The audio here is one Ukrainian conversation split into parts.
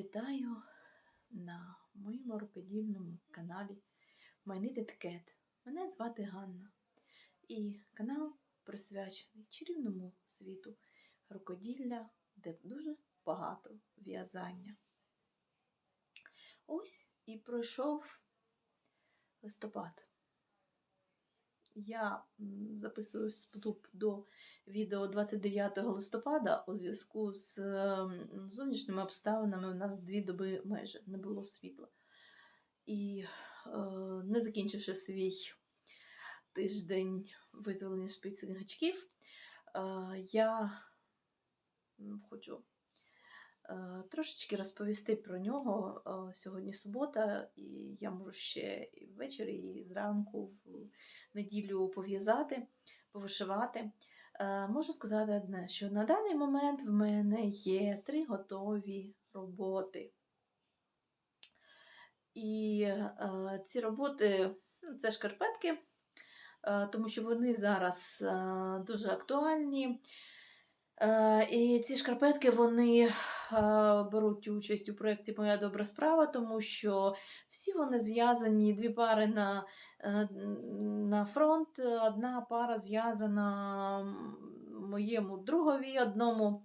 Вітаю на моєму рукодільному каналі My Knitted. Мене звати Ганна. І канал присвячений чарівному світу рукоділля, де дуже багато в'язання. Ось і пройшов листопад. Я записую вступ до відео 29 листопада у зв'язку з зовнішніми обставинами. У нас дві доби майже не було світла. І е, не закінчивши свій тиждень визволення шпицьких гачків, е, я хочу трошечки розповісти про нього. Е, Сьогодні субота, і я можу ще і ввечері, і зранку в неділю пов'язати, повишивати. Е, Можу сказати одне, що на даний момент в мене є три готові роботи. І е, ці роботи ну, це шкарпетки, е, тому що вони зараз е, дуже актуальні. Е, і ці шкарпетки вони е, беруть участь у проєкті Моя добра справа, тому що всі вони зв'язані, дві пари на, е, на фронт, одна пара зв'язана моєму другові, одному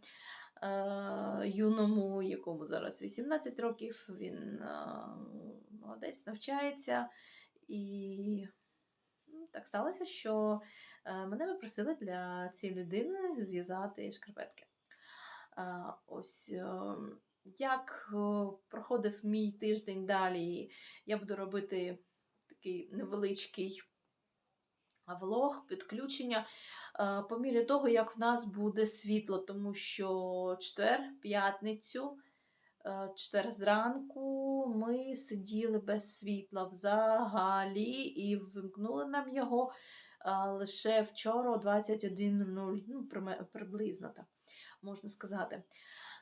юному, якому зараз 18 років. Він молодець, навчається. І так сталося, що е, мене попросили для цієї людини зв'язати шкарпетки. Ось е, як е, проходив мій тиждень далі, я буду робити такий невеличкий влог, підключення по мірі того, як в нас буде світло, тому що четвер, п'ятницю, е, четвер зранку ми сиділи без світла взагалі і вимкнули нам його е, лише вчора о 21.00, ну, приблизно так можна сказати.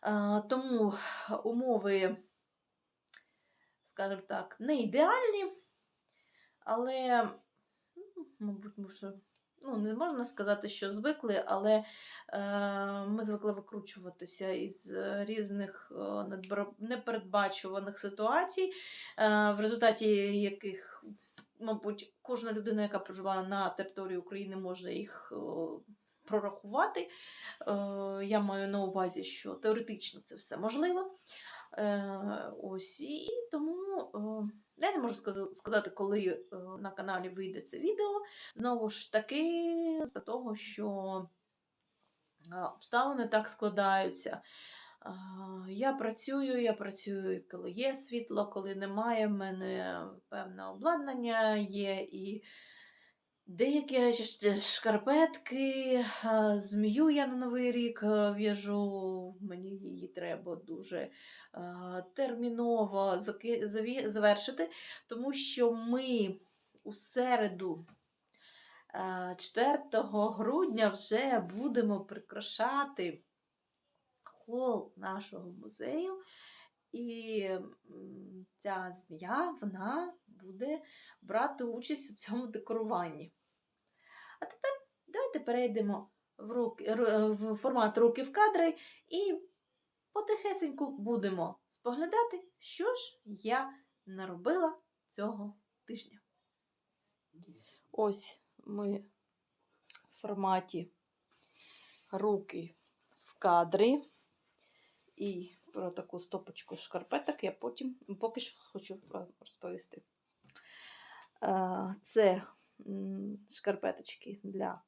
Е, Тому умови, скажімо так, не ідеальні, але, ну, мабуть, може, ну, не можна сказати, що звикли, але е, ми звикли викручуватися із е, різних е, непередбачуваних ситуацій, е, в результаті яких, мабуть, кожна людина, яка проживає на території України, може їх. е, Прорахувати. Я маю на увазі, що теоретично це все можливо. Ось і тому я не можу сказати, коли е, на каналі вийде це відео. Знову ж таки, з того, що е, обставини так складаються. Е, Я працюю, я працюю, коли є світло, коли немає. В мене певне обладнання є і деякі речі, шкарпетки, е, змію я на Новий рік е, в'яжу. Мені її треба дуже е, терміново завершити, тому що ми у середу. е, 4 грудня вже будемо прикрашати хол нашого музею. І ця змія вона буде брати участь у цьому декоруванні. А тепер давайте перейдемо в, руки, в формат руки в кадри і потихесеньку будемо споглядати, що ж я наробила цього тижня. Ось ми в форматі руки в кадрі. І про таку стопочку шкарпеток я потім поки що хочу вам розповісти. Е, Це шкарпеточки для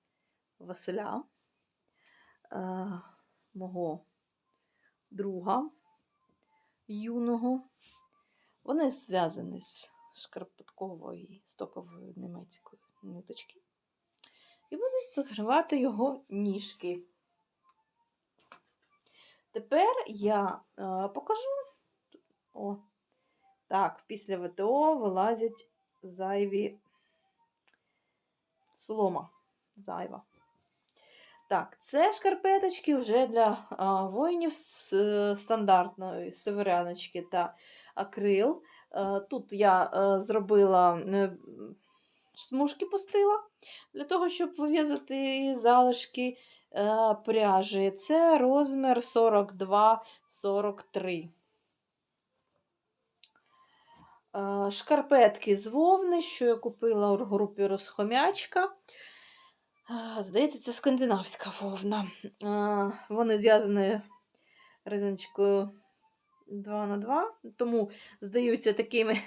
Василя, е, мого друга юного. Вони зв'язані з шкарпеткової стокової німецької ниточки. І будуть закривати його ніжки. Тепер я е, покажу. О, так, після ВТО вилазять зайві солома. Зайва. Так, це шкарпеточки вже для а, воїнів з е, стандартної северяночки та акрил. Е, тут я е, зробила е, смужки пустила для того, щоб вив'язати залишки е, пряжі. Це розмір 42-43. Е, Шкарпетки з вовни, що я купила у групі Розхомячка. Е, Здається, це скандинавська вовна. Е, Вони зв'язані резиночкою 2 на 2 тому здаються такими,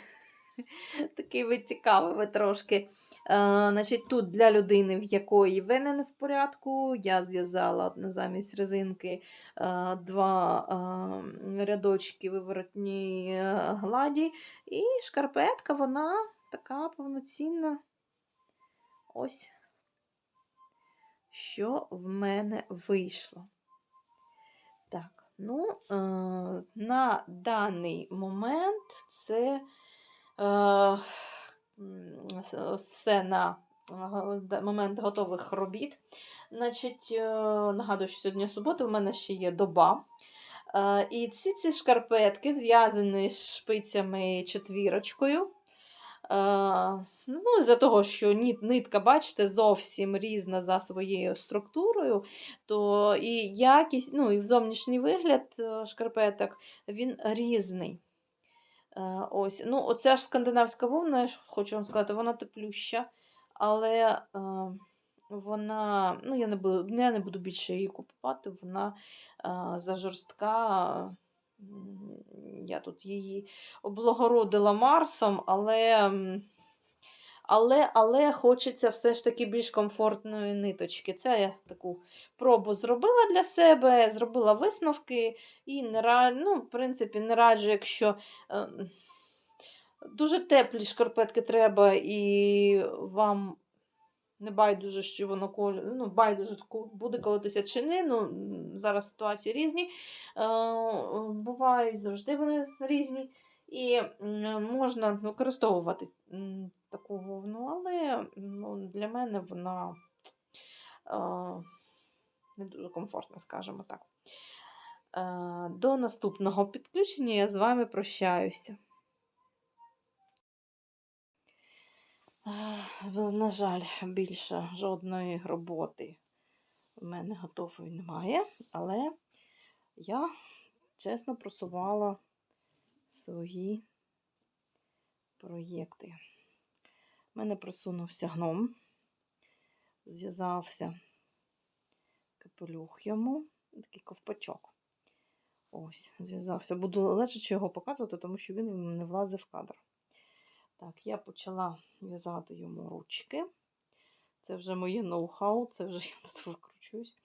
такими цікавими трошки. Е, значить, тут для людини, в якої вени не в порядку, я зв'язала замість резинки е, два е, рядочки виворотній гладі. І шкарпетка, вона така повноцінна. Ось, що в мене вийшло. Так, ну, е, на даний момент це все на момент готових робіт. Значить, е, нагадую, що сьогодні субота, в мене ще є доба. Е, І ці ці шкарпетки зв'язані з шпицями четвірочкою. Е, Ну, з-за того, що нитка, бачите, зовсім різна за своєю структурою, то і якість, ну, і зовнішній вигляд е, шкарпеток він різний. Е, Ось. Ну, оця ж скандинавська вовна, хочу вам сказати, вона теплюща, але е, вона, ну, я не буду, я не буду більше її купувати, вона е, зажорстка. Я тут її облагородила Марсом, але, але, але хочеться все ж таки більш комфортної ниточки. Це я таку пробу зробила для себе, зробила висновки і не ра... ну, в принципі, не раджу, якщо е, дуже теплі шкарпетки треба, і вам не байдуже, що воно кол... ну, байдуже буде колотися чи ні. Ну, зараз ситуації різні. Е, бувають завжди вони різні. І можна використовувати таку вовну, але ну, для мене вона не дуже комфортна, скажімо так. До наступного підключення я з вами прощаюся. На жаль, більше жодної роботи в мене готової немає, але я чесно просувала свої проєкти. У мене просунувся гном, зв'язався капелюх йому, такий ковпачок. Ось, зв'язався. Буду легше його показувати, тому що він не влазив в кадр. Так, я почала в'язати йому ручки. Це вже моє ноу-хау, це вже я тут викручуюсь.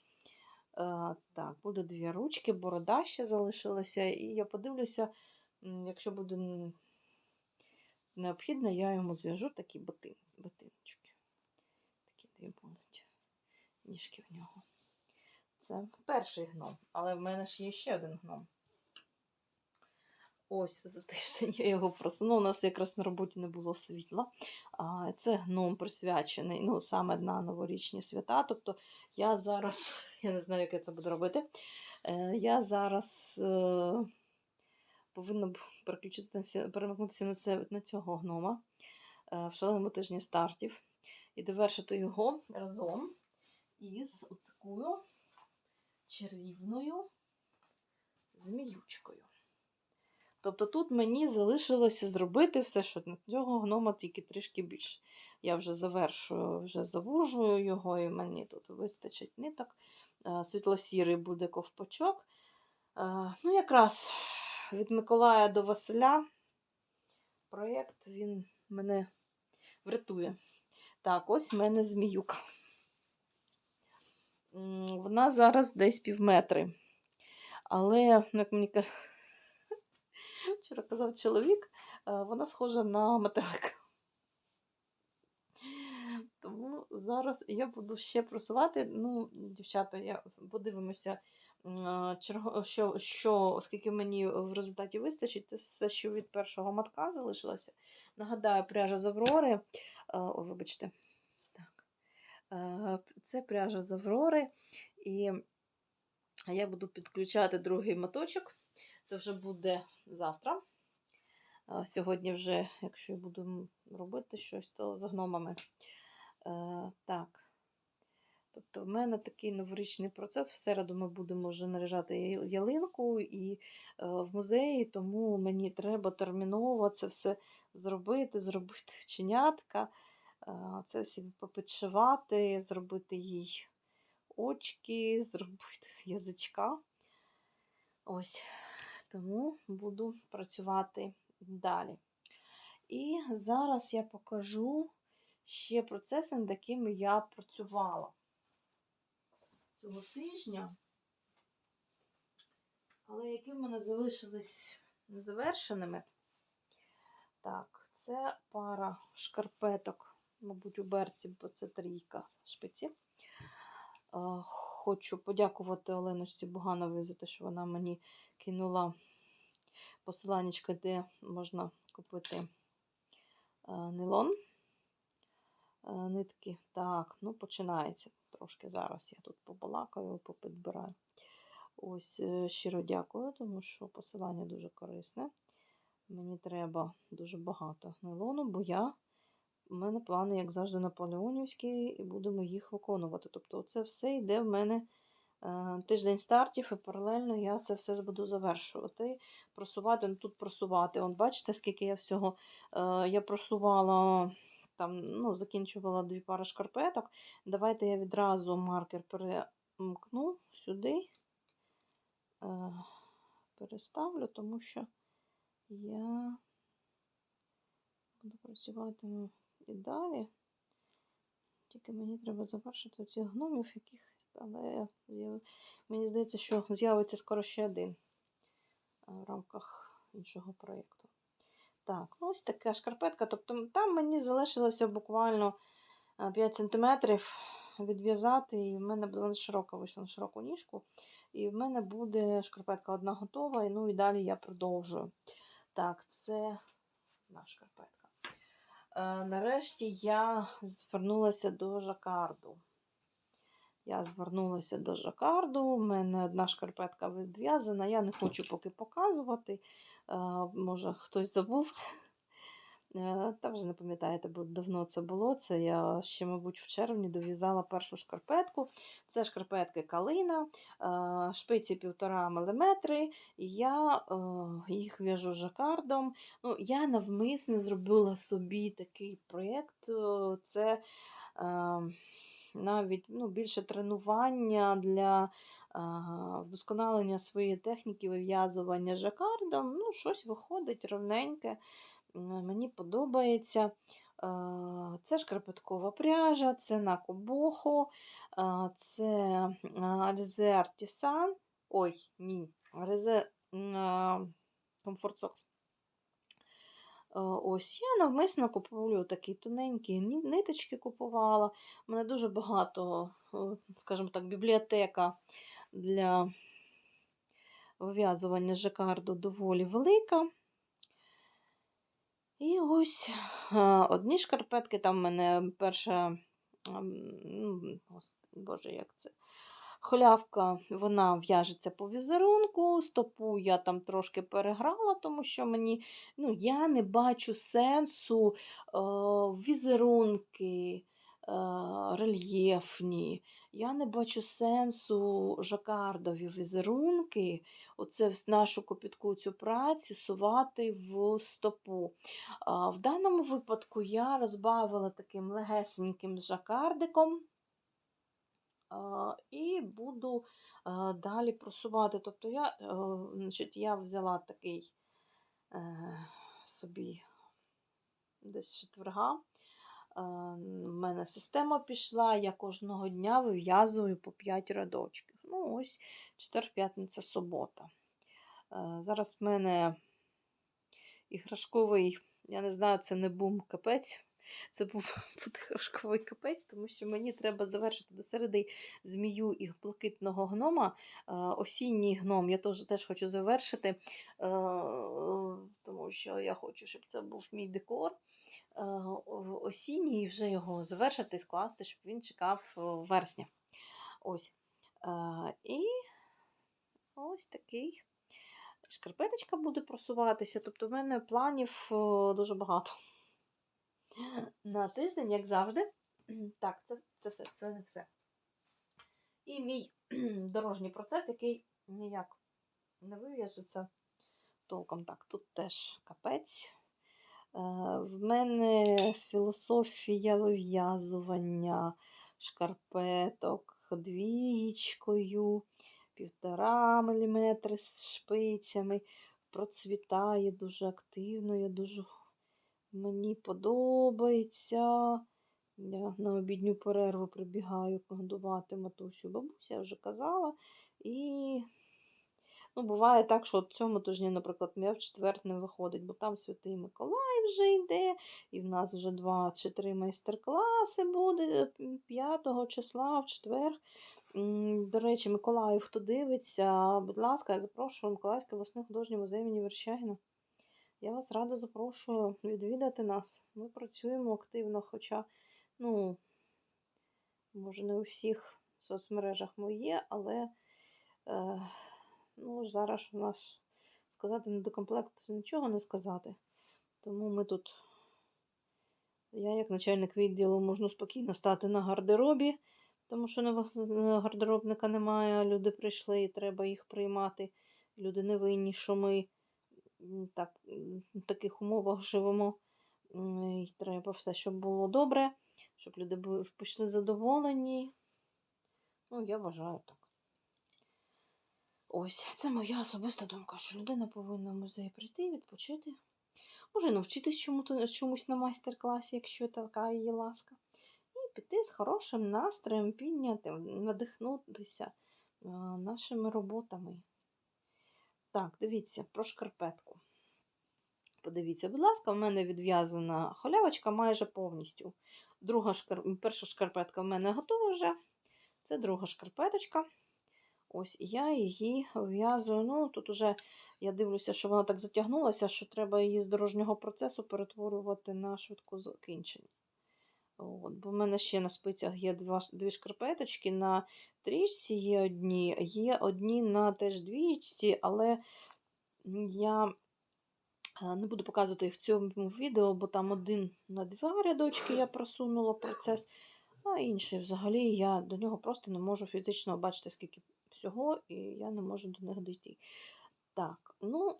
Е, так, буде дві ручки, борода ще залишилася, і я подивлюся, якщо буде необхідно, я йому зв'яжу такі ботин, ботиночки. Такі дві будуть ніжки в нього. Це перший гном, але в мене ж є ще один гном. Ось за тиждень я його просунула. У нас якраз на роботі не було світла. Це гном присвячений ну, саме на новорічні свята. Тобто я зараз, я не знаю, як я це буду робити. Е, Я зараз повинна переключитися, перемикнутися на, це, на цього гнома е, в шаленому тижні стартів і довершити його разом із такою чарівною зміючкою. Тобто тут мені залишилося зробити все, що на цього гнома тільки трішки більше. Я вже завершую, вже завужую його, і мені тут вистачить ниток. Е, Світло-сірий буде ковпачок. Е, Ну, якраз від Миколая до Василя проєкт він мене врятує. Так, ось в мене зміюка. Вона зараз десь півметри. Але, ну, як мені каже, вчора казав чоловік, е, вона схожа на метелика. Тому зараз я буду ще просувати. Ну, дівчата, я подивимося, що, що, скільки мені в результаті вистачить. Це все, що від першого матка залишилося. Нагадаю, пряжа з Аврори. О, вибачте. Так. Це пряжа з Аврори. І я буду підключати другий моточок. Це вже буде завтра. Сьогодні вже, якщо я буду робити щось, то з гномами. Так. Тобто в мене такий новорічний процес. В середу ми будемо вже наряжати ялинку і е, в музеї, тому мені треба терміново це все зробити, зробити вченятка, е, це всі попідшивати, зробити їй очки, зробити язичка. Ось. Тому буду працювати далі. І зараз я покажу ще процеси, над якими я працювала цього тижня, але які в мене залишились незавершеними. Так, це пара шкарпеток, мабуть, у берці, бо це трійка шпиці. Е, Хочу подякувати Оленочці Бугановій за те, що вона мені кинула посиланнячко, де можна купити е, нейлон. Е, Нитки. Так, ну починається трошки зараз. Я тут побалакаю, попідбираю. Ось е, щиро дякую, тому що посилання дуже корисне. Мені треба дуже багато нейлону, бо я, у мене плани, як завжди, наполеонівські, і будемо їх виконувати. Тобто, це все йде в мене е, тиждень стартів, і паралельно я це все буду завершувати. Просувати, ну тут просувати. Он, бачите, скільки я всього е, я просувала, там, ну, закінчувала дві пари шкарпеток. Давайте я відразу маркер перемкну сюди, е, переставлю, тому що я буду працювати і далі. Тільки мені треба завершити цих гномів, яких, але я, мені здається, що з'явиться скоро ще один е, в рамках іншого проєкту. Так, ну ось така шкарпетка. Тобто там мені залишилося буквально е, 5 см відв'язати, і в мене вона широка вийшла на широку ніжку. І в мене буде шкарпетка одна готова, і ну і далі я продовжую. Так, це наша шкарпетка. Е, нарешті я звернулася до жакарду. Я звернулася до жакарду, у мене одна шкарпетка відв'язана, я не хочу поки показувати. Може, хтось забув. Е, Та вже не пам'ятаєте, бо давно це було. Це я ще, мабуть, в червні дов'язала першу шкарпетку. Це шкарпетки калина, шпиці 1,5 мм, я їх в'яжу жакардом. Ну, Я навмисно зробила собі такий проєкт. е, Це е, навіть ну, більше тренування для е, вдосконалення своєї техніки вив'язування жакардом. Ну, щось виходить ровненьке. Мені подобається. Це шкарпеткова пряжа, це Накобохо, е, це Alize Artisan. Ой, ні, Alize Comfort Socks. Е, Ось я навмисно куплю такі тоненькі ниточки купувала. У мене дуже багато, е, скажімо так, бібліотека для вив'язування жакарду доволі велика. І ось е, одні шкарпетки, там в мене перша, ем, ну, боже, як це? Холявка, вона в'яжеться по візерунку, стопу я там трошки переграла, тому що мені, ну, я не бачу сенсу е, візерунки е, рельєфні. Я не бачу сенсу жакардові візерунки, оце нашу копітку цю працю сувати в стопу. В даному випадку я розбавила таким легесеньким жакардиком. І буду далі просувати. Тобто я, е, значить, я взяла такий е, собі десь четверга. У мене система пішла, я кожного дня вив'язую по 5 рядочків. Ну, ось четвер, п'ятниця, субота. Е, Зараз в мене іграшковий, я не знаю, це не бум капець. Це буде іграшковий капець, тому що мені треба завершити до середи змію і блакитного гнома. Е, Осінній гном я теж, теж хочу завершити, е, тому що я хочу, щоб це був мій декор. Е, Осінній вже його завершити, скласти, щоб він чекав вересня. Ось. І ось такий шкарпеточка буде просуватися. Тобто, в мене планів дуже багато. На тиждень, як завжди. Так, це, це все, це не все. І мій дорожній процес, який ніяк не вив'яжеться толком так. Тут теж капець. Е, В мене філософія вив'язування шкарпеток двічкою, півтора міліметри з шпицями. Процвітає дуже активно. Я дуже мені подобається. Я на обідню перерву прибігаю годувати матусю бабуся, я вже казала. І ну, буває так, що от цьому тижні, наприклад, я в четвер не виходить, бо там Святий Миколай вже йде, і в нас вже два чи три майстер-класи буде 5 числа в четвер. До речі, Миколаїв, хто дивиться, будь ласка, я запрошую Миколаївський обласний художній музей імені Верещагіна. Я вас радо запрошую відвідати нас. Ми працюємо активно, хоча, ну, може, не у всіх соцмережах ми є, але е, ну, зараз у нас сказати недокомплект нічого не сказати. Тому ми тут, я, як начальник відділу, можу спокійно стати на гардеробі, тому що гардеробника немає, люди прийшли і треба їх приймати. Люди не винні, що ми так, в таких умовах живемо. І треба все, щоб було добре, щоб люди пішли задоволені. Ну, я вважаю так. Ось, це моя особиста думка, що людина повинна в музей прийти, відпочити. Може навчитись чому чомусь на майстер-класі, якщо така її ласка. І піти з хорошим настроєм, піднятим, надихнутися нашими роботами. Так, дивіться, про шкарпетку. Подивіться, будь ласка, в мене відв'язана халявочка майже повністю. Друга шкар... Перша шкарпетка в мене готова вже. Це друга шкарпеточка. Ось і я її в'язую. Ну, тут уже я дивлюся, що вона так затягнулася, що треба її з дорожнього процесу перетворювати на швидку закінчення. От, бо в мене ще на спицях є два, дві шкарпеточки, на трічці є одні, є одні на теж двічці, але я е, не буду показувати їх в цьому відео, бо там один на два рядочки я просунула процес, а інший взагалі я до нього просто не можу фізично бачити, скільки всього, і я не можу до них дійти. Так, ну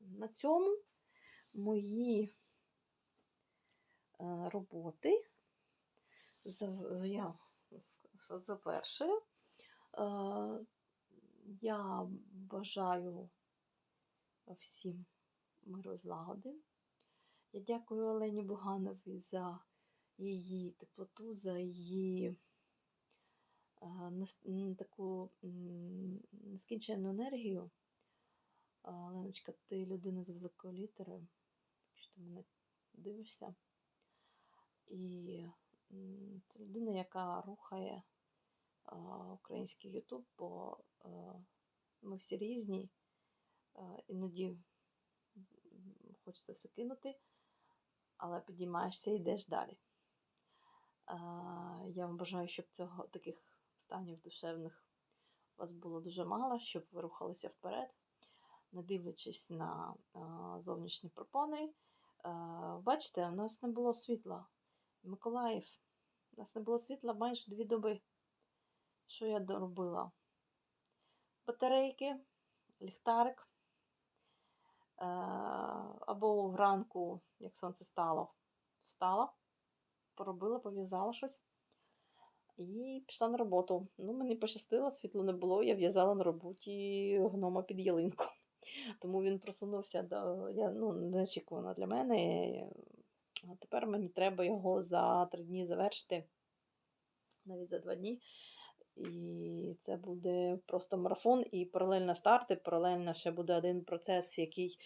на цьому мої роботи зав- я завершую. Е, Я бажаю всім миру злагоди. Я дякую Олені Бугановій за її теплоту, за її е, таку нескінченну енергію. Леночка, ти людина з великої літери, якщо ти мене дивишся. І це людина, яка рухає український Ютуб, бо ми всі різні. Іноді хочеться все кинути, але підіймаєшся і йдеш далі. Я вам бажаю, щоб цього таких станів душевних у вас було дуже мало, щоб ви рухалися вперед, не дивлячись на зовнішні пропони. Бачите, у нас не було світла. Миколаїв, у нас не було світла майже дві доби. Що я доробила? Батарейки, ліхтарик. Е, Або вранку, як сонце стало, встала, поробила, пов'язала щось і пішла на роботу. Ну, мені пощастило, світла не було, я в'язала на роботі гнома під ялинку. Тому він просунувся до я, ну, неочікувано для мене. А тепер мені треба його за три дні завершити, навіть за два дні. І це буде просто марафон і паралельно старти. Паралельно ще буде один процес, який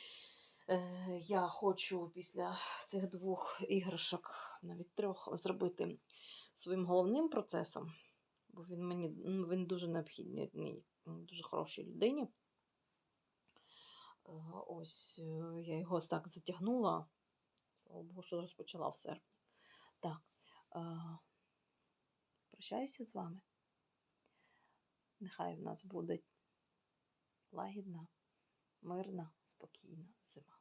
е, я хочу після цих двох іграшок, навіть трьох, зробити своїм головним процесом. Бо він мені ну, він дуже необхідний, дуже хорошій людині. Е, Ось е, я його так затягнула. Слава Богу, що розпочала в серпні. Так, е, прощаюся з вами. Нехай в нас буде лагідна, мирна, спокійна зима.